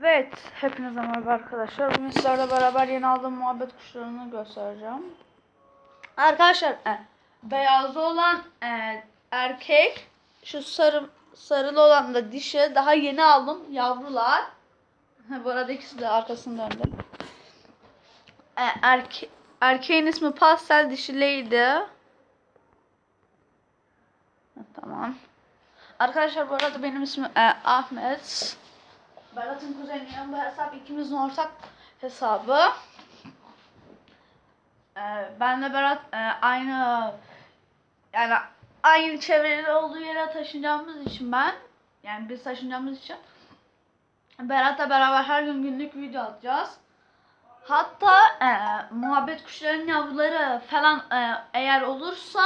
Evet, hepinize merhaba arkadaşlar. Bugün sizlerle beraber yeni aldığım muhabbet kuşlarını göstereceğim. Arkadaşlar, e, beyazlı olan e, erkek, şu sarı sarılı olan da dişi. Daha yeni aldım, yavrular. Bu arada ikisi de arkasını döndü. E, erke, erkeğin ismi Pastel, dişi Lady. Ha, Tamam. Arkadaşlar bu arada benim ismim e, Ahmet. Berat'ın kuzeniyim. Bu hesap ikimizin ortak hesabı. Ee, benle Berat e, aynı yani aynı çevreli olduğu yere taşınacağımız için ben yani biz taşınacağımız için Berat'la beraber her gün günlük video atacağız. Hatta e, muhabbet kuşlarının yavruları falan e, eğer olursa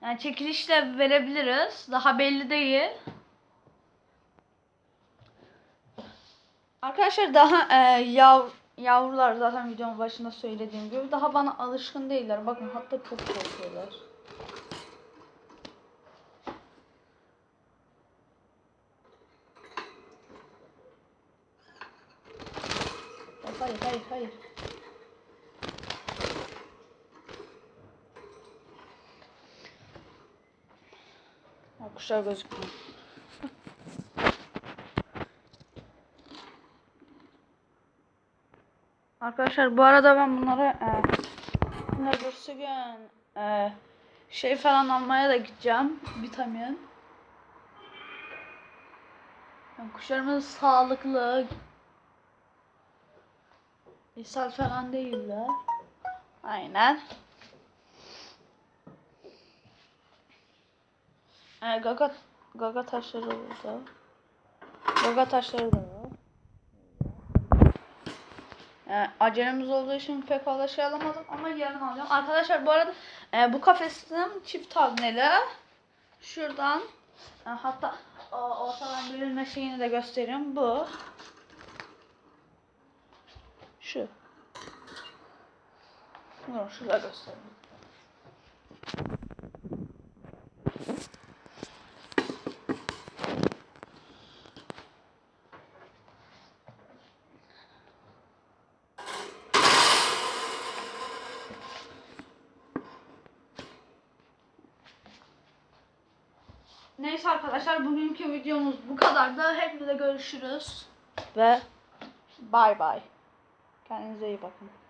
yani çekilişle verebiliriz. Daha belli değil. Arkadaşlar daha e, yav, yavrular zaten videonun başında söylediğim gibi daha bana alışkın değiller. Bakın hatta çok korkuyorlar. Hayır hayır hayır. Ha, Kuşlar gözükmüyor. Arkadaşlar bu arada ben bunları e, neredeyse gün e, şey falan almaya da gideceğim. Vitamin. Yani kuşlarımız sağlıklı. ishal falan değiller. Aynen. E, gaga, gaga taşları burada. Gaga taşları da var. Yani acelemiz olduğu için pek fazla şey alamadım ama yarın alacağım. Arkadaşlar bu arada e, bu kafesim çift tagneli. Şuradan e, hatta ortadan bölünme şeyini de göstereyim. Bu. Şu. Dur şurada göstereyim. Neyse arkadaşlar bugünkü videomuz bu kadardı. Hepinize görüşürüz. Ve bay bay. Kendinize iyi bakın.